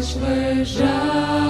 пошле жаль.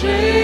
Jesus.